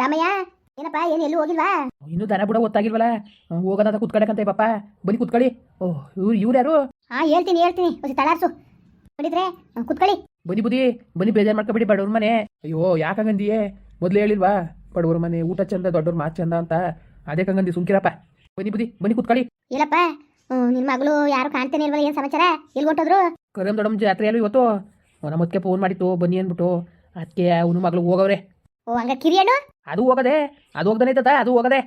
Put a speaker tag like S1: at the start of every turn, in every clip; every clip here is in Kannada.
S1: ರಾಮಯ್ಯ ಏನಪ್ಪ ಏನು ಎಲ್ಲೂ ಹೋಗಿಲ್ವಾ?
S2: ಇನ್ನೂ ದನ ಬುಡ ಗೊತ್ತಾಗಿಲ್ವಲ್ಲ ಹೋಗೋದಂತ ಕುತ್ಕೊಳಕಂತ ಪಾಪ ಬನ್ನಿ ಕುತ್ಕೊಳ್ಳಿ. ಓಹ್ ಇವ್ರು ಇವ್ರ ಯಾರು?
S1: ಹಾ ಹೇಳ್ತೀನಿ ಹೇಳ್ತೀನಿ. ಒಂದು ತಳಾರ್ಸು. ನೋಡಿದ್ರೆ ಕುತ್ಕೊಳ್ಳಿ.
S2: ಬನ್ನಿ ಬುದಿ ಬನ್ನಿ ಬೇಜಾರು ಮಾಡ್ಕೊಬೇಡಿ ಬಡವ್ರ ಮನೆ. ಅಯ್ಯೋ ಯಾಕಂಗಂದಿಯೇ ಮೊದಲೇ ಹೇಳಿಲ್ವಾ? ಬಡವ್ರ ಮನೆ ಊಟ ಚಂದ ದೊಡ್ಡವ್ರ ಮಾತು ಚಂದ ಅಂತ. ಅದೇ ಕಂಗಂದಿ ಸುಂಕಿರಪ್ಪ ಬನ್ನಿ ಬುದಿ ಬನ್ನಿ ಕುತ್ಕೊಳ್ಳಿ.
S1: ಇಲ್ಲಪ್ಪ ನಿನ್ನ ಮಗಳು ಯಾರು ಕಾಣ್ತೇನೆ ಇಲ್ವಲ್ಲ ಏನು ಸಮಾಚಾರ? ಎಲ್ಲಿ ಹೊಂಟೋದ್ರು?
S2: ಕರಮ್ ದೊಡ್ಡಮ್ಮ ಜಾತ್ರೆ ಅಲ್ವ ಇವತ್ತು. ನಮ್ಮ ಅದಕ್ಕೆ ಫೋನ್ ಮಾಡಿತ್ತು ಬನ್ನಿ ಅಂದ್ಬಿಟ್ಟು. ಅದಕ್ಕೆ ಅವನು ಮಗಳು ಹೋಗವ್ರೆ.
S1: ಓ ಹಂಗ ಕಿರಿಯಣ್ಣು
S2: ಅದು ಹೋಗದೆ ಅದು ಹೋಗದೆ ಐತದ ಅದು ಹೋಗದೆ.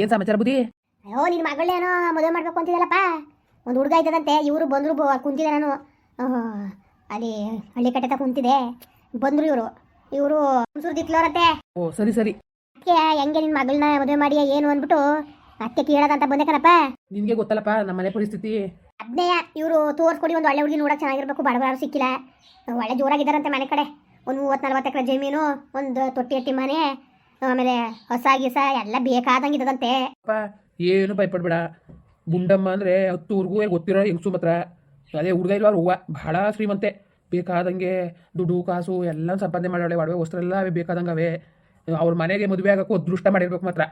S2: ಏನು ಸಮಾಚಾರ ಬುದ್ಧಿ?
S1: ಅಯ್ಯೋ ನಿನ್ನ ಮಗಳೇನೋ ಮದುವೆ ಮಾಡ್ಬೇಕು ಅಂತಿದ್ದಲ್ಲಪ್ಪ ಒಂದು ಹುಡುಗ ಇದ್ದದಂತೆ ಇವರು ಬಂದ್ರು ಬ ಕುಂತಿದ್ದೆ ನಾನು. ಅಲ್ಲಿ ಹಳ್ಳಿ ಕಟ್ಟೆ ಕುಂತಿದೆ ಬಂದ್ರು ಇವರು. ಇವರು ಸುರ್ದಿತ್ಲೋರತ್ತೆ
S2: ಓ ಸರಿ ಸರಿ.
S1: ಅದಕ್ಕೆ ಹೆಂಗೆ ನಿನ್ನ ಮಗಳನ್ನ ಮದುವೆ ಮಾಡಿ ಏನು ಅಂದ್ಬಿಟ್ಟು ಅತ್ತೆ ಕೇಳದಂತ ಬಂದೆ ಕಣಪ್ಪ.
S2: ನಿನಗೆ ಗೊತ್ತಲ್ಲಪ್ಪ ನಮ್ಮ ಮನೆ ಪರಿಸ್ಥಿತಿ.
S1: ಅದ್ನೇ ಇವರು ತೋರ್ಸ್ಕೊಡಿ ಒಂದು ಒಳ್ಳೆ ಹುಡುಗಿ ನೋಡೋಕೆ ಚೆನ್ನಾಗಿರ್ಬೇಕು ಬಡವ ಯಾರು ಸಿಕ್ಕಿಲ್ಲ. ಒಳ್ಳೆ ಜೋರಾಗಿದ್ದಾರಂತೆ ಮನೆ ಕಡೆ. ಒಂದು ಮೂವತ್ತು ನಲ್ವತ್ತು ಎಕರೆ ಜಮೀನು ಒಂದು ತೊಟ್ಟಿ ಎಟ್ಟಿ ಮನೆ. ಆಮೇಲೆ ಹೊಸ ಗಿಸ ಎಲ್ಲ ಬೇಕಾದಂಗೆ ಇದ್ದದಂತೆ.
S2: ಅಪ್ಪ, ಏನು ಭಯಪಡ್ಬೇಡ. ಗುಂಡಮ್ಮ ಅಂದರೆ ಹತ್ತೂರ್ಗೂ ಗೊತ್ತಿರೋ ಹೆಂಗಸು ಮಾತ್ರ. ಅದೇ ಹುಡುಗ ಇಲ್ವಾ ಹೂವ ಬಹಳ ಶ್ರೀಮಂತೆ. ಬೇಕಾದಂಗೆ ದುಡ್ಡು, ಕಾಸು ಎಲ್ಲ ಸಂಪಾದನೆ ಮಾಡೋಳೆ ಒಡವೆ ವಸ್ತ್ರ ಅವೇ ಬೇಕಾದಂಗೆ ಅವೇ ಅವ್ರ ಮನೆಗೆ ಮದುವೆ ಆಗೋಕ್ಕೂ ಅದೃಷ್ಟ ಮಾಡಿರ್ಬೇಕು ಮಾತ್ರ.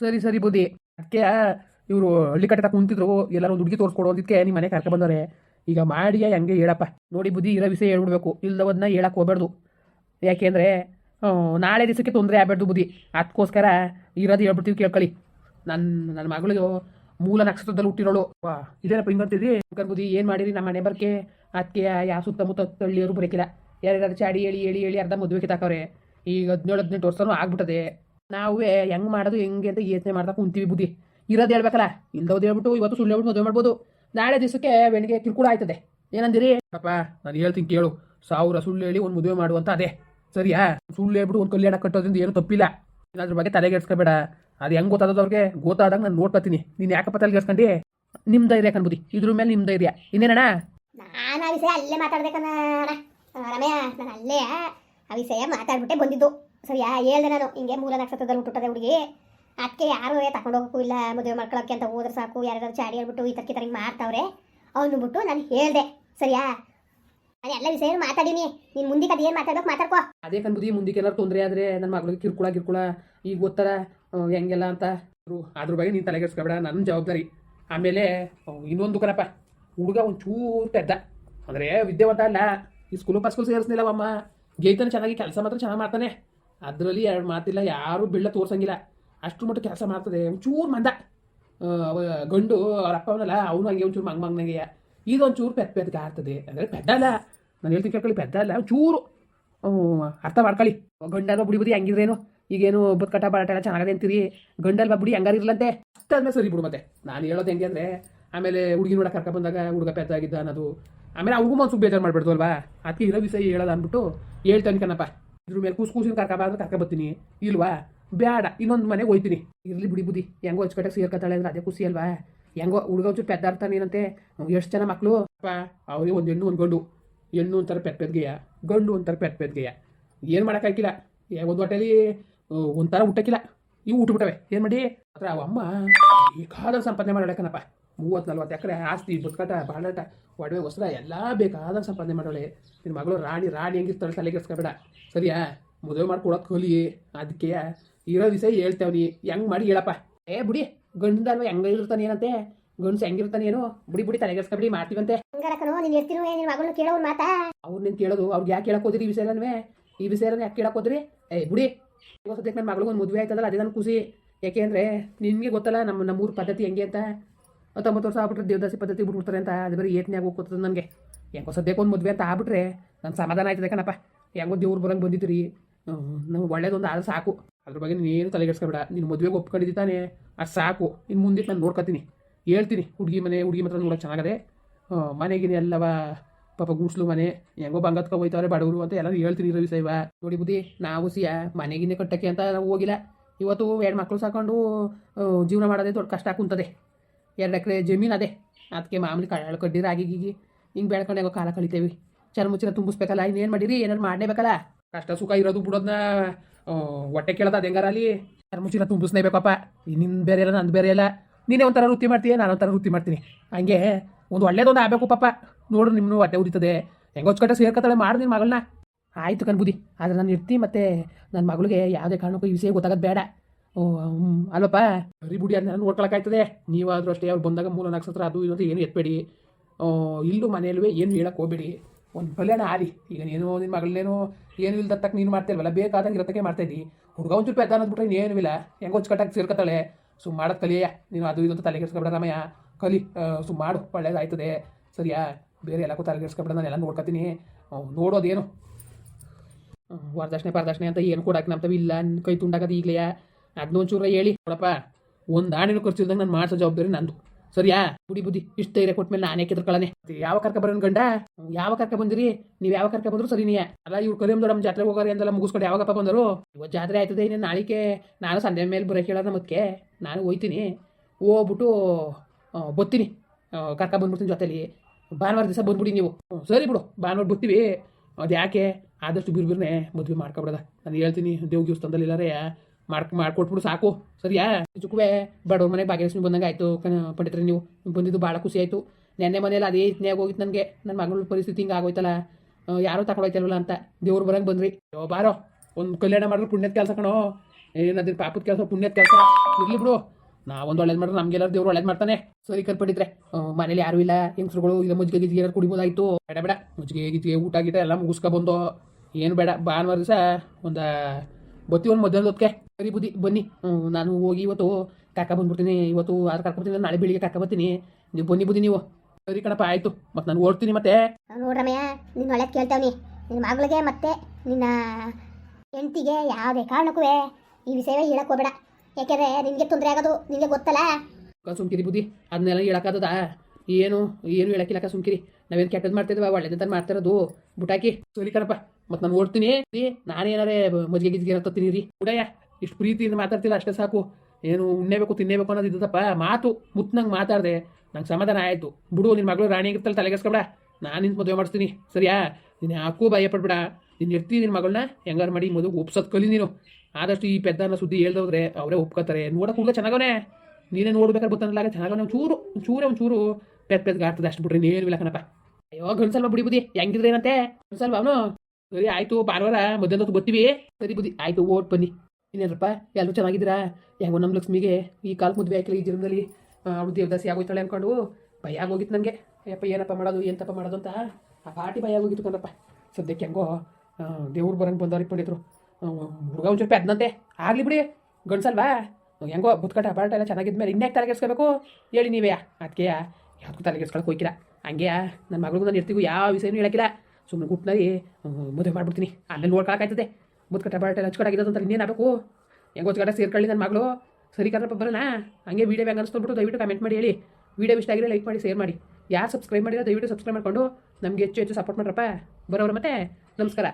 S2: ಸರಿ ಸರಿ ಬುದ್ಧಿ. ಅದಕ್ಕೆ ಇವರು ಹಳ್ಳಿ ಕಟ್ಟೆ ಕುಂತಿದ್ರು. ಎಲ್ಲರೂ ಒಂದು ಹುಡುಗಿ ತೋರಿಸ್ಕೊಡು ಅಂದಿದ್ದಕ್ಕೆ ನಿಮ್ಮ ಮನೆ ಕರ್ಕೊ ಬಂದವ್ರೆ. ಈಗ ಮಾಡಿ ಹಂಗೆ ಹೇಳಪ್ಪ. ನೋಡಿ ಬುದ್ಧಿ, ಇರೋ ವಿಷಯ ಹೇಳ್ಬಿಡ್ಬೇಕು. ಇಲ್ದವದನ್ನ ಹೇಳಕ್ಕೆ ಹೋಗ್ಬಾರ್ದು ಯಾಕೆಂದರೆ ನಾಳೆ ದಿವಸಕ್ಕೆ ತೊಂದರೆ ಆಗ್ಬಾರ್ದು ಬುದ್ಧಿ. ಅದಕ್ಕೋಸ್ಕರ ಇರೋದು ಹೇಳ್ಬಿಡ್ತೀವಿ ಕೇಳ್ಕೊಳ್ಳಿ. ನನ್ನ ನನ್ನ ಮಗಳು ಮೂಲ ನಕ್ಷತ್ರದಲ್ಲಿ ಹುಟ್ಟಿರೋಳು. ವಾ, ಇದೇನಪ್ಪ ಹಿಂಗಂತಿದ್ರಿ ಬುದ್ಧಿ, ಏನು ಮಾಡಿರಿ? ನಮ್ಮ ಮನೆ ಬರ್ಕೆ ಅದಕ್ಕೆ ಯಾವ ಸುತ್ತಮುತ್ತ ತಳ್ಳಿಯವರು ಬರೋಕಿಲ್ಲ. ಯಾರ್ಯಾರು ಚಾಡಿ ಹೇಳಿ ಹೇಳಿ ಹೇಳಿ ಅರ್ಧ ಮದುವೆ ಕಿತ್ತಾಕವ್ರೆ ಈಗ ಹದಿನೇಳು, ಹದಿನೆಂಟು ವರ್ಷನೂ ಆಗ್ಬಿಟ್ಟದೆ. ನಾವೇ ಹೆಂಗೆ ಮಾಡೋದು, ಹೆಂಗೆ ಅಂತ ಯೋಚನೆ ಮಾಡ್ತಾ ಕುಂತೀವಿ ಬುದ್ಧಿ. ಇರೋದು ಹೇಳ್ಬೇಕಲ್ಲ? ಇಲ್ದೋದು ಹೇಳ್ಬಿಟ್ಟು ಇವತ್ತು ಸುಳ್ಳು ಹೇಳ್ಬಿಟ್ಟು ಮದುವೆ ಮಾಡ್ಬೋದು. ನಾಳೆ ದಿವಸಕ್ಕೆ ಬೆಳಿಗ್ಗೆ ಕಿರುಕುಳ ಆಯ್ತದೆ. ಏನಂದಿರಿ? ಪಾಪ ನಾನು ಹೇಳ್ತೀನಿ ಕೇಳು. ಸಾವಿರ ಸುಳ್ಳು ಹೇಳಿ ಒಂದು ಮದುವೆ ಮಾಡುವಂತ ಅದೇ. ಸರಿಯಾ? ಸುಳ್ಳು ಹೇಳ್ಬಿಟ್ಟು ಒಂದು ಕಲ್ಯಾಣ ಕಟ್ಟೋದ್ರಿಂದ ಏನು ತಪ್ಪಿಲ್ಲ. ಅದ್ರ ಬಗ್ಗೆ ತಲೆಗೆಡ್ಸ್ಕೋಬೇಡ. ಅದು ಹೆಂಗ್ ಗೊತ್ತಾದವ್ರಿಗೆ ಅವ್ರಿಗೆ? ಗೊತ್ತಾದಾಗ ನಾನು ನೋಡ್ಕೊತೀನಿ. ನೀನು ಯಾಕಪ್ಪ ತಲೆಗೆಡ್ಸ್ಕೊಂಡಿ? ನಿಮ್ಮ ಧೈರ್ಯ ಕಣ್ಬುದಿ ಇದ್ರ ಮೇಲೆ ನಿಮ್ಮ ಧೈರ್ಯ. ಇನ್ನೇನಣ್ಣ?
S1: ನಾನು ಆ ವಿಷಯ ಅಲ್ಲೇ ಮಾತಾಡ್ದೆ ಕಣ ರಮಯ್ಯ, ನಾನು ಅಲ್ಲೇ ಆ ವಿಷಯ ಮಾತಾಡ್ಬಿಟ್ಟೆ ಬಂದಿದ್ದು. ಸರಿಯಾ? ಹೇಳ್ದೆ ನಾನು. ಹಿಂಗೆ ಮೂಲ ನಕ್ಷತ್ರದಲ್ಲಿ ಹುಟ್ಟುತ್ತದೆ ಹುಡುಗಿ. ಅದಕ್ಕೆ ಯಾರು ತಗೊಂಡು ಹೋಗೋಕ್ಕೂ ಇಲ್ಲ. ಮದುವೆ ಮಾಡ್ಕೊಳಕ್ಕೆ ಅಂತ ಹೋದ್ರೆ ಸಾಕು. ಯಾರ್ಯಾರು ಚಾಡಿ ಹೇಳ್ಬಿಟ್ಟು ಈ ತರ್ಕಿ ಹಿಂಗೆ ಮಾಡ್ತಾವ್ರೆ ಅವನು ಬಿಟ್ಟು ನಾನು ಹೇಳ್ದೆ. ಸರಿಯಾ? ಎಲ್ಲ ವಿಷಯ ಮಾತಾಡಿನಿ. ನೀನು ಮುಂದಕ್ಕೆ ಅದು ಏನು ಮಾತಾಡ್ಬೇಕು ಮಾತಾಡ್ಕೋ.
S2: ಅದೇ ಕಣ್ಬುದಿ ಮುಂದಕ್ಕೆ ಏನಾರು ತೊಂದರೆ ಆದರೆ ನನ್ನ ಮಗಳಿಗೆ ಕಿರ್ಕುಳ ಕಿರ್ಕುಳ. ಈಗ ಆ, ಹೆಂಗೆಲ್ಲ ಅಂತ. ಅದ್ರ ಬಗ್ಗೆ ನೀನು ತಲೆಗೆಡ್ಸ್ಕೊಬೇಡ ನನ್ನ ಜವಾಬ್ದಾರಿ. ಆಮೇಲೆ ಇನ್ನೊಂದು ಕಣಪ್ಪ ಹುಡುಗ ಒಂದು ಪೆದ್ದ. ಅಂದರೆ ವಿದ್ಯಾವಂತ ಅಲ್ಲ ಈ ಸ್ಕೂಲು ಪಸ್ಕೂಲ್ ಸೇರಿಸ್ನಿಲ್ಲವಮ್ಮ ಗೇಯ್ತಾನೆ ಚೆನ್ನಾಗಿ ಕೆಲಸ ಮಾತ್ರ ಚೆನ್ನಾಗಿ ಮಾಡ್ತಾನೆ. ಅದರಲ್ಲಿ ಎರಡು ಮಾತಿಲ್ಲ ಯಾರೂ ಬಿಳ್ಳ ತೋರ್ಸಂಗಿಲ್ಲ. ಅಷ್ಟು ಮಟ್ಟ ಕೆಲಸ ಮಾಡ್ತದೆ ಒಂಚೂರು ಮಂದ. ಗಂಡು ಅವ್ರ ಅಪ್ಪ ಅವನಲ್ಲ ಅವನು ಹಂಗೆ ಒಂಚೂರು ಮಂಗ್ ಮಂಗ್ನಂಗೆಯ. ಇದೊಂಚೂರು ಪೆದ್ ಪೆತ್ಗೆ ಆಗ್ತದೆ ಅಂದರೆ ಪೆದ್ದ ಅಲ್ಲ ನಾನು ಹೇಳ್ತೀನಿ ಕೇಳ್ಕೊಳ್ಳಿ ಪೆದ್ದ ಅಲ್ಲ ಚೂರು ಅರ್ಥ ಮಾಡ್ಕೊಳ್ಳಿ. ಗಂಡಲ್ವ ಬಿಡಿ ಬುಡಿ, ಹಂಗಿದ್ರೇನು? ಈಗೇನು ಒಬ್ಬದ ಕಟ ಬಾಟ ಎಲ್ಲ ಚೆನ್ನಾಗದೆ ಅಂತೀರಿ? ಗಂಡಲ್ವ ಬಿಡಿ, ಹಂಗಾರ ಇರ್ಲಂತೆ. ಅಷ್ಟಾದ್ಮೇಲೆ ಸರಿ ಬಿಡು ಮತ್ತೆ. ನಾನು ಹೇಳೋದು ಹೆಂಗೆ ಅಂದರೆ, ಆಮೇಲೆ ಹುಡುಗಿ ನೋಡ ಕರ್ಕ ಬಂದಾಗ ಹುಡುಗ ಪೆದ್ದಾಗಿದ್ದ ಅನ್ನೋದು. ಆಮೇಲೆ ಅವ್ರಿಗೂ ಮನ್ಸು ಬೇಜಾರು ಮಾಡ್ಬಿಡ್ದು ಅಲ್ವಾ? ಅದಕ್ಕೆ ಇರೋ ವಿಷಯ ಹೇಳೋದು ಅಂದ್ಬಿಟ್ಟು ಹೇಳ್ತಾನೆ ಕಣಪ್ಪ. ಇದ್ರ ಮೇಲೆ ಕೂಸು ಕೂಸಿನ ಕರ್ಕ ಅಂದ್ರೆ ಕರ್ಕ ಬರ್ತೀನಿ. ಇಲ್ವಾ? ಬೇಡ ಇನ್ನೊಂದು ಮನೆಗೆ ಹೋಯ್ತೀನಿ. ಇರ್ಲಿ ಬಿಡಿ ಬುದ್ಧಿ. ಹೆಂಗೋ ಹಚ್ಕಟ್ಟಕ್ಕೆ ಸೇರ್ಕೊತಾಳೆ ಅಂದ್ರೆ ಅದೇ ಖುಷಿ ಅಲ್ವಾ? ಹೆಂಗೋ ಹುಡುಗ ಒಂಚೂರು ಪೆದ್ದಾರ್ತಾನೇನಂತೆ ಎಷ್ಟು ಜನ ಮಕ್ಕಳು ಅಪ್ಪ ಅವ್ರಿಗೆ ಒಂದು ಹೆಣ್ಣು, ಒಂದು ಗಂಡು. ಹೆಣ್ಣು ಒಂಥರ ಪೆತ್ ಪೆದ್ಗೆಯ ಗಂಡು ಒಂಥರ ಪೆತ್ ಪೆದ್ಗೆಯ ಏನು ಮಾಡೋಕ್ಕಾಗಿಲ್ಲ ಒಂದು ಹೊಟ್ಟೆಲಿ ಒಂಥರ ಊಟಕ್ಕಿಲ್ಲ ಇವು ಊಟ ಏನು ಮಾಡಿ? ಹತ್ರ ಅವ ಅಮ್ಮ ಬೇಕಾದ್ರೆ ಸಂಪಾದನೆ ಮಾಡಬೇಕನಪ್ಪ ಮೂವತ್ತು, ನಲ್ವತ್ತು ಎಕರೆ ಆಸ್ತಿ, ಬದುಕಾಟ, ಬಾಳಾಟ, ಒಡವೆ, ಹೊಸದ, ಎಲ್ಲ ಬೇಕಾದ ಸಂಪಾದನೆ ಮಾಡೋಳೆ. ನಿನ್ನ ಮಗಳು ರಾಣಿ ರಾಣಿ ಹೆಂಗಿರ್ತಾಳೆ ತಲೆಗೆಡ್ಸ್ಕೊಬೇಡ ಸರಿಯಾ? ಮದುವೆ ಮಾಡ್ಕೊಡೋದು ಕಲಿ. ಅದಕ್ಕೆ ಇರೋ ವಿಷಯ ಹೇಳ್ತೇವ್ನಿ ಹೆಂಗೆ ಮಾಡಿ ಹೇಳಪ್ಪ. ಏ, ಬಿಡಿ. ಗಂಡಿಂದ ಅಲ್ವಾ ಹೆಂಗೆ ಇರ್ತಾನೆ ಏನಂತೆ? ಗಂಡ್ಸು ಹೆಂಗಿರ್ತಾನೆ ಏನು ಬುಡಿ ಬುಡಿ ತಲೆಗೆಡ್ಸ್ಕೊಬಿಡಿ ಮಾಡ್ತೀವಂತೆ.
S1: ಹಂಗಾರಕನು ನೀನು ನಿನ್ನ ಮಾತಾ?
S2: ಅವ್ರು ನೀನು ಕೇಳೋದು ಅವ್ರಿಗೆ ಯಾಕೆ ಕೇಳಕ್ ಹೋದ್ರಿ ಈ ವಿಷಯನೇ ಈ ವಿಷಯನ ಯಾಕೆ ಕೇಳಕ್ ಹೋದ್ರಿ? ಏ ಬುಡಿ. ಸದ್ಯಕ್ಕೆ ನನ್ನ ಮಗಳಿಗೆ ಒಂದು ಮದುವೆ ಆಯ್ತದಲ್ಲ ಅದೇ ನನ್ನ ಖುಷಿ. ಯಾಕೆ ಅಂದರೆ ನಿಮಗೆ ಗೊತ್ತಲ್ಲ ನಮ್ಮ ನಮ್ಮೂರ ಪದ್ಧತಿ ಹೆಂಗೆ ಅಂತ. ಹತ್ತೊಂಬತ್ತು ವರ್ಷ ಆಗ್ಬಿಟ್ರೆ ದೇವದಾಸಿ ಪದ್ಧತಿ ಬಿಟ್ಬಿಡ್ತಾರೆ ಅಂತ ಅದು ಬರೀ ಏಟ್ನೇ ಹೋಗ್ತದೆ ನನಗೆ. ಹೆಂಗೋ ಸದ್ಯಕ್ಕೆ ಒಂದು ಮದುವೆ ಅಂತ ಆಗ್ಬಿಟ್ರೆ ನನ್ನ ಸಮಾಧಾನ ಆಯ್ತದೆ ಕಣಪ್ಪ. ಹೆಂಗೋ ದೇವ್ರು ಬರಂಗೆ ಬಂದಿತ್ತು ನಮ್ಗೆ ಒಳ್ಳೇದೊಂದು ಆದ್ರೆ ಸಾಕು. ಅದ್ರ ಬಗ್ಗೆ ನೀನು ತಲೆಗೆಡ್ಸ್ಕೊಬೇಡ. ನೀನು ಮದುವೆಗೆ ಒಪ್ಕೊಂಡಿದ್ದಾನೆ ತಾನೇ ಅದು ಸಾಕು. ಇನ್ನು ಮುಂದೆ ನಾನು ನೋಡ್ಕೊತೀನಿ. ಹೇಳ್ತೀನಿ, ಹುಡುಗಿ ಮನೆ, ಹುಡುಗಿ ಮಾತ್ರ ನೋಡೋಕೆ ಚೆನ್ನಾಗದೆ. ಮನೆಗಿನ ಎಲ್ಲವ ಪಾಪ ಗೂಡ್ಸ್ಲು ಮನೆ, ಹೆಂಗೋ ಬಂಗತ್ಕೊ ಹೋಯ್ತವ್ರೆ ಬಡವರು ಅಂತ ಎಲ್ಲರೂ ಹೇಳ್ತೀನಿ ಇರೋ ವಿಷಯವ ನೋಡಿ ಬುದ್ಧಿ, ನಾವು ಸಿಯ ಮನೆಗಿನೇ ಕಟ್ಟಕ್ಕೆ ಅಂತ ನಾವು ಹೋಗಿಲ್ಲ. ಇವತ್ತು ಎರಡು ಮಕ್ಕಳು ಸಾಕೊಂಡು ಜೀವನ ಮಾಡೋದೇ ದೊಡ್ಡ ಕಷ್ಟ ಕುಂತದೆ. ಎರಡು ಎಕರೆ ಜಮೀನು ಅದೇ. ಅದಕ್ಕೆ ಮಾಮೂಲಿ ಕಳ್ಳ ಕಡ್ಡಿ ರಾಗಿ ಗೀಗಿ. ಹಿಂಗೆ ಬೆಳ್ಕೊಂಡು ಹೆಂಗೋ ಕಾಲ ಕಳಿತೇವಿ. ಚರ್ಮುಚ್ಚಿನ ತುಂಬಿಸ್ಬೇಕಲ್ಲ, ಇನ್ನೇನು ಮಾಡಿರಿ? ಏನಾರು ಮಾಡಲೇಬೇಕಲ್ಲ ಕಷ್ಟ ಸುಖ ಇರೋದು ಬಿಡೋದನ್ನ ಹೊಟ್ಟೆ ಕೇಳೋದು ಅದು ಹೆಂಗಾರ ಅಲ್ಲಿ ಚರ್ಮುಚ್ಚಿನ ನಿನ್ನ ಬೇರೆ ಇಲ್ಲ, ನಂದು ಬೇರೆ ಇಲ್ಲ. ನೀನೇ ಒಂಥರ ವೃತ್ತಿ ಮಾಡ್ತೀಯ? ನಾನು ಒಂಥರ ವೃತ್ತಿ ಮಾಡ್ತೀನಿ. ಹಂಗೆ ಒಂದು ಒಳ್ಳೇದೊಂದು ಆಗಬೇಕು ಪಾಪ. ನೋಡು ನಿಮ್ಮನ್ನು ಹೊಟ್ಟೆ ಉರಿತದೆ. ಹೆಂಗೆ ಹೊಚ್ಕಟ್ಟ ಸೇರ್ಕೊತಾಳೆ ಮಾಡು ನಿನ್ನ ಮಗಳನ್ನ ಆಯಿತು ಕಣ್ಬುದಿ ಆದರೆ ನಾನು ಇರ್ತೀನಿ ಮತ್ತೆ ನನ್ನ ಮಗಳಿಗೆ ಯಾವುದೇ ಕಾರಣಕ್ಕೂ ವಿಷಯ ಗೊತ್ತಾಗೋದು ಬೇಡ. ಓ ಅಲ್ಲಪ್ಪ. ಬರೀ ಬುಡಿ ಅದನ್ನ ನೋಡ್ಕೊಳಕ್ಕಾಯ್ತದೆ. ನೀವಾದರೂ ಅಷ್ಟೇ ಅವ್ರು ಬಂದಾಗ ಮೂಲ ನಕ್ಷತ್ರ ಅದು ಇದು ಅಂತ ಏನು ಎತ್ಬೇಡಿ. ಆ, ಇಲ್ಲೂ ಮನೆಯಲ್ಲೂ ಏನು ಹೇಳಕ್ಕೆ ಹೋಗ್ಬೇಡಿ. ಒಂದು ಕಲ್ಯಾಣ ಆರಿ ಈಗ ನೀನು ನಿನ್ನ ಮಗಳೇನೋ ಏನು ಇಲ್ದ ತಕ್ಕ ನೀನು ಮಾಡ್ತಿಲ್ವಲ್ಲ ಬೇಕಾದಂಗೆ ಇರತ್ತಕ್ಕೆ ಮಾಡ್ತಾಯಿದ್ದಿ ಹುಡುಗ ಒಂಚೂರು ಪೆದ್ದ ಅನ್ನೋದ್ಬಿಟ್ರೆ ಇನ್ನೇನು ಇಲ್ಲ. ಹೆಂಗೆ ಹೊಚ್ಕಟ್ಟಾಗಿ ಸೇರ್ಕೊತಾಳೆ ಸುಮ್ಮ ಮಾಡೋದು ಕಲಿಯ ನೀನು ಅದು ಇದು ಅಂತ ತಲೆಗೆಡ್ಸ್ಕೊಬೇಡ ರಾಮಯ್ಯ. ಕಲಿ ಸೊ ಮಾಡು. ಒಳ್ಳೇದಾಯ್ತದೆ. ಸರಿಯಾ? ಬೇರೆ ಎಲ್ಲಕ್ಕೂ ತಲೆಗೆಡ್ಸ್ಕೊಬೇಡ ನಾನು ಎಲ್ಲ ನೋಡ್ಕೊತೀನಿ. ನೋಡೋದೇನು? ವರದಕ್ಷಿಣೆ, ಪರದಕ್ಷಿಣೆ ಅಂತ ಏನು ಕೊಡಕ್ಕೆ ನಮ್ತವ ಇಲ್ಲ. ಕೈ ತುಂಡಾಗದು ಈಗಲೇ. ಅದನ್ನೊಂಚೂರ ಹೇಳಿ. ನೋಡಪ್ಪ, ಒಂದು ಆಣಿನೂ ಖರ್ಚಿಲ್ದಂಗೆ ನಾನು ಮಾಡಿಸೋ ಜವಾಬ್ದಾರಿ ನಂದು. ಸರಿಯಾ? ಬುಡಿ ಬುದ್ಧಿ, ಇಷ್ಟು ಧೈರ್ಯ ಕೊಟ್ಮೇಲೆ ನಾನೇ ಕೆದ್ರಕೊಳ್ಳನೆ ಯಾವ ಕರ್ಕ ಬರೋನ್ ಗಂಡ? ಯಾವ ಕರ್ಕ ಬಂದಿರಿ? ನೀವು ಯಾವ ಕರ್ಕ ಬಂದ್ರು ಸರಿನೇ ಅಲ್ಲ, ಇವ್ರು ಕರಿಯಮ್ ದೊಡ್ಡ ಜಾತ್ರೆ ಹೋಗಾರಿ ಅಂತೆಲ್ಲ ಮುಗಿಸ್ಕೊಂಡು. ಯಾವಾಗಪ್ಪ ಬಂದರು? ಇವತ್ತು ಜಾತ್ರೆ ಆಯ್ತದೆ ಇನ್ನು ನಾಳಿಕೆ? ನಾನು ಸಂಜೆ ಮೇಲೆ ಬರೋಕೆ ಕೇಳೋದ ಮತ್ತೆ ನಾನು ಹೋಯ್ತೀನಿ. ಹೋಗ್ಬಿಟ್ಟು ಬತ್ತೀನಿ ಕರ್ಕ ಬಂದ್ಬಿಡ್ತೀನಿ ಜೊತೆಲಿ. ಭಾನುವಾರ ದಿವಸ ಬಂದ್ಬಿಡಿ ನೀವು. ಸರಿ ಬಿಡು. ಭಾನುವಾರ ಬರ್ತೀವಿ. ಅದು ಯಾಕೆ ಆದಷ್ಟು ಬಿರ್ಬಿರ್ನೆ ಮದುವೆ ಮಾಡ್ಕೊಬಿಡದ. ನಾನು ಹೇಳ್ತೀನಿ ದೇವ್ ದೇವಸ್ಥಾನದಲ್ಲಿ ಇಲ್ಲಾರೆ ಮಾಡ್ಕ ಮಾಡ್ಕೊಟ್ಬಿಡು ಸಾಕು. ಸರಿಯಾ? ಚುಕ್ಕುವೆ ಬಡವ್ರ ಮನೆ ಭಾಗ್ಯಲಕ್ಷ್ಮಿ ಬಂದಂಗೆ ಆಯಿತು. ಪಂಡಿತ್ರೆ, ನೀವು ಬಂದಿದ್ದು ಭಾಳ ಖುಷಿ ಆಯಿತು. ನೆನ್ನೆ ಮನೇಲಿ ಅದೇ ಇತ್ನ್ಯಾಗ ಹೋಗಿತ್ತು ನನಗೆ. ನನ್ನ ಮಗಳ ಪರಿಸ್ಥಿತಿ ಹಿಂಗೆ ಆಗೋಯ್ತಲ್ಲ. ಯಾರೋ ತಗೊಳೋಯ್ತಲ್ವಲ್ಲ ಅಂತ. ದೇವ್ರು ಬರಂಗೆ ಬಂದ್ರಿ ಯೋ, ಬಾರೋ. ಒಂದು ಕಲ್ಯಾಣ ಮಾಡಿದ್ರೆ ಪುಣ್ಯದ ಕೆಲಸ ಕಣೋ. ಏನಾದ್ರೂ ಪಾಪದ ಕೆಲಸ, ಪುಣ್ಯದ ಕೆಲಸ. ಇರಲಿ ಬಿಡು. ನಾವೊಂದು ಒಳ್ಳೇದು ಮಾಡಿದ್ರೆ ನಮ್ಗೆಲ್ಲರೂ ದೇವ್ರು ಒಳ್ಳೇದು ಮಾಡ್ತಾನೆ. ಸರಿ ಕರ್ಪಟ್ಟಿದ್ರೆ ಮನೇಲಿ ಯಾರೂ ಇಲ್ಲ. ಹೆಂಗಸ್ರುಗಳು ಇಲ್ಲ ಮುಜ್ಗೆ ಗಿಜ್ಜಿಗೆ ಏನಾರು ಕುಡಿಬೋದಾಯ್ತು? ಬೇಡ ಬೇಡ. ಮುಜ್ಜಿಗೆ ಗಿಜ್ಗೆ ಊಟ ಗೀಟ ಎಲ್ಲ ಮುಗಿಸ್ಕೊ ಬಂದು. ಏನು ಬೇಡ. ಭಾನುವಾರ ದಿವಸ ಒಂದು, ಬತ್ತಿ ಒಂದು ಮಧ್ಯಾಹ್ನದ ಹೊತ್ತಿಗೆ ಸರಿ ಬುದ್ಧಿ ಬನ್ನಿ. ನಾನು ಹೋಗಿ ಇವತ್ತು ಕಾಕ ಬಂದ್ಬಿಡ್ತೀನಿ. ಇವತ್ತು ಅದು ಕರ್ಕೊಬರ್ತೀನಿ ನಾಳೆ ಬೆಳಿಗ್ಗೆ ಕಾಕ ಬರ್ತೀನಿ. ನೀವು ಬನ್ನಿ ಬುದ್ಧಿ ನೀವು. ಸರಿ ಕಣಪ್ಪ ಆಯಿತು. ಮತ್ತೆ ನಾನು ಓಡ್ತೀನಿ ಮತ್ತೆ.
S1: ನೋಡ್ರಮ್ಮಯ್ಯ ನಿನ್ನ ಒಳ್ಳೆ ಕೇಳ್ತಾವನಿ. ನಿನ್ನ ಮಗಳಿಗೆ ಮತ್ತೆ ನಿನ್ನ ಹೆಂಡತಿಗೆ ಯಾವುದೇ ಕಾರಣಕ್ಕೂ ಈ ವಿಷಯ ಹೇಳಕ್ ಹೋಗ್ಬೇಡ. ಯಾಕೆಂದ್ರೆ ನಿನಗೆ ತೊಂದರೆ ಆಗೋದು ನಿನಗೆ ಗೊತ್ತಲ್ಲ?
S2: ಸುಮ್ಕಿರಿ ಬುದ್ಧಿ. ಅದನ್ನೆಲ್ಲ ಹೇಳಕ್ಕಾಗದ ಏನು ಏನು ಹೇಳಕ್ಕಿಲ್ಲಕ್ಕ ಸುಮ್ಕಿರಿ. ನಾವೇನು ಕೆಟ್ಟದ್ ಮಾಡ್ತಿದ್ವ ಒಳ್ಳೇದಂತ ಮಾಡ್ತಿರೋದು. ಬುಟಾಕಿ. ಸರಿ ಕಣಪ್ಪ ಮತ್ತೆ ನಾನು ಓಡ್ತೀನಿ. ರೀ ನಾನೇನಾರೇ ಮಜ್ಜಿಗೆ ಗಿಜ್ಗೆ ಏನೋ ತತ್ತೀನಿ ರೀ. ಉಡಯ್ಯ. ಇಷ್ಟು ಪ್ರೀತಿಯಿಂದ ಮಾತಾಡ್ತಿಲ್ಲ, ಅಷ್ಟೇ ಸಾಕು. ಏನು ಉಣ್ಣೇಬೇಕು, ತಿನ್ನೇಬೇಕು ಅನ್ನೋದು ಇದ್ದಪ್ಪ ಮಾತು ಮುತ್ನಂಗೆ ಮಾತಾಡಿದೆ. ನಂಗೆ ಸಮಾಧಾನ ಆಯಿತು. ಬಿಡು ನಿನ್ನ ಮಗಳು ರಾಣಿ ಆಗಿರ್ತಲ್ಲ ತಲೆಗೆಸ್ಕೊಬೇಡ ನಾನು ನಿಂತು ಮದುವೆ ಮಾಡಿಸ್ತೀನಿ. ಸರಿಯಾ? ನೀನು ಯಾಕೂ ಭಯ ಪಡ್ಬೇಡ ನೀನು ಇರ್ತೀನಿ ನಿನ್ನ ಮಗಳನ್ನ ಹೆಂಗಾರು ಮಾಡಿ ಮದುವೆ ಒಪ್ಸೋದು ಕಲಿ ನೀನು. ಆದಷ್ಟು ಈ ಪೆದ್ದನ ಸುದ್ದಿ ಹೇಳ್ದವ್ರೆ ಅವರೇ ಒಪ್ಕೋತಾರೆ. ನೋಡೋಕೆ ಹುಡುಗ ಚೆನ್ನಾಗವನೇ. ನೀನೇ ನೋಡ್ಬೇಕಾದ್ರೆ ಗೊತ್ತಾಗಲ್ಲ ಚೆನ್ನಾಗವನೇ. ಒಂಚೂರು ಚೂರು ಒಂಚೂರು ಚೂರೇ ಒಂದು ಚೂರು ಪೆದ್ ಪೆದ್ಗೆ ಆಡ್ತದೆ ಅಷ್ಟು ಬಿಡ್ರಿ ನೀನು ಇಲ್ಲ ಕಣಪ್ಪ. ಅಯ್ಯೋ, ಗಂಡ್ಸಲ್ವ ಬಿಡಿ ಬುದ್ಧಿ. ಹೆಂಗಿದ್ರೆ ಏನಂತೆ? ಗಂಡ್ಸಲ್ವ ಅವನು? ಸರಿ, ಆಯಿತು. ಭಾನುವಾರ ಮಧ್ಯಾಹ್ನ ಹೊತ್ತು ಸರಿ ಬುದ್ಧಿ. ಆಯಿತು ಓಟ್ ಬನ್ನಿ. ಇನ್ನೇನಪ್ಪ ಎಲ್ಲರೂ ಚೆನ್ನಾಗಿದ್ದೀರಾ? ಹೆಂಗೋ ನಮ್ಮ ಲಕ್ಷ್ಮಿಗೆ ಈ ಕಾಲಕ್ಕೆ ಮದುವೆ ಆಯ್ತಲ್ಲ ಈ ಜೀವನದಲ್ಲಿ ಅವಳು ದೇವದಾಸಿ ಆಗೋಯ್ತಾಳೆ ಅಂದ್ಕೊಂಡು ಭಯ ಆಗೋಗಿತ್ತು ನನಗೆ ಯಪ್ಪ, ಏನಪ್ಪ ಮಾಡೋದು, ಏನು ತಪ್ಪ ಮಾಡೋದು ಅಂತ? ಆ ಪಾಟಿ ಭಯ ಆಗೋಗಿತ್ತು ಕಣಪ್ಪ. ಸದ್ಯಕ್ಕೆ ಹೆಂಗೋ ದೇವ್ರು ಬರಂಗೆ ಬಂದವ್ರಿಗೆ ಪಂಡಿತರು. ಹುಡುಗ ಒಂಚೂರು ಪೆದ್ನಂತೆ. ಆಗಲಿ ಬಿಡಿ, ಗಂಡ್ಸಲ್ವಾ? ಹೆಂಗೋ ಬುತ್ಕಟ ಪಾರ್ಟ ಎಲ್ಲ ಚೆನ್ನಾಗಿದ್ಮೇಲೆ ಇನ್ಯಾಕೆ ತಲೆಗೆಡ್ಸ್ಕೋಬೇಕು? ಹೇಳಿ ನೀವೇ ಅದಕ್ಕೆ ಯಾವ್ದಕ್ಕೂ ತಲೆಗೆಡ್ಸ್ಕೊಳಕ್ಕೆ ಹೋಗಿಲ್ಲ ಹಂಗೆ ನನ್ನ ಮಗಳಿಗೂ ನಾನು ಇರ್ತೀವಿ ಯಾವ ವಿಷಯನೂ ಹೇಳಕ್ಕಿಲ್ಲ. ಸುಮ್ಮನೆ ಗುಟ್ನಲ್ಲಿ ಮದುವೆ ಮಾಡಿಬಿಡ್ತೀನಿ. ಅಲ್ಲೇ ನೋಡ್ಕೊಳಕ್ಕಾಯ್ತದೆ ಮುತ್ಕಟ ಅಪಾರ್ಟ ಎಲ್ಲ ಇನ್ನೇನು ಆಗಬೇಕು? ಹೆಂಗೆ ಗೊತ್ತಾಗ ಸೇರ್ಕೊಳ್ಳಿ ನನ್ನ ಮಗಳು. ಸರಿ ಕದ್ರಪ್ಪ ಬರೋಣ? ಹಂಗೆ ವೀಡಿಯೋ ಹೆಂಗೆ ಅನಿಸ್ಕೊಂಡ್ಬಿಟ್ಟು ದಯವಿಟ್ಟು ಕಮೆಂಟ್ ಮಾಡಿ ಹೇಳಿ. ವೀಡಿಯೋ ಇಷ್ಟ ಆಗಿರೋ ಲೈಕ್ ಮಾಡಿ ಶೇರ್ ಮಾಡಿ. ಯಾರು ಸಬ್ಸ್ಕ್ರೈಬ್ ಮಾಡಿರೋ ದಯವಿಟ್ಟು ಸಬ್ಸ್ಕ್ರೈಬ್ ಮಾಡಿಕೊಂಡು ನಮಗೆ ಹೆಚ್ಚು ಹೆಚ್ಚು ಸಪೋರ್ಟ್ ಮಾಡ್ರಪ್ಪ. ಬರೋರು ಮತ್ತೆ, ನಮಸ್ಕಾರ.